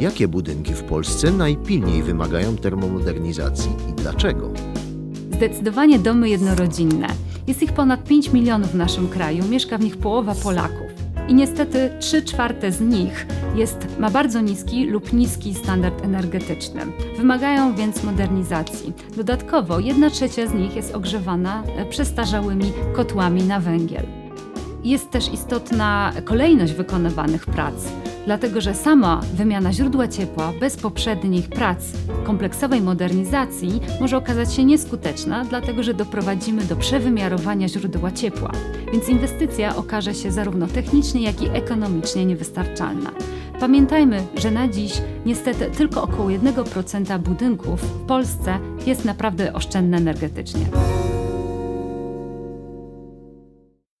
Jakie budynki w Polsce najpilniej wymagają termomodernizacji i dlaczego? Zdecydowanie domy jednorodzinne. Jest ich ponad 5 milionów w naszym kraju, mieszka w nich połowa Polaków. I niestety 3 czwarte z nich jest, ma bardzo niski lub niski standard energetyczny. Wymagają więc modernizacji. Dodatkowo 1 trzecia z nich jest ogrzewana e, przestarzałymi kotłami na węgiel. Jest też istotna kolejność wykonywanych prac, dlatego że sama wymiana źródła ciepła bez poprzednich prac kompleksowej modernizacji może okazać się nieskuteczna, dlatego że doprowadzimy do przewymiarowania źródła ciepła, więc inwestycja okaże się zarówno technicznie, jak i ekonomicznie niewystarczalna. Pamiętajmy, że na dziś niestety tylko około 1% budynków w Polsce jest naprawdę oszczędne energetycznie.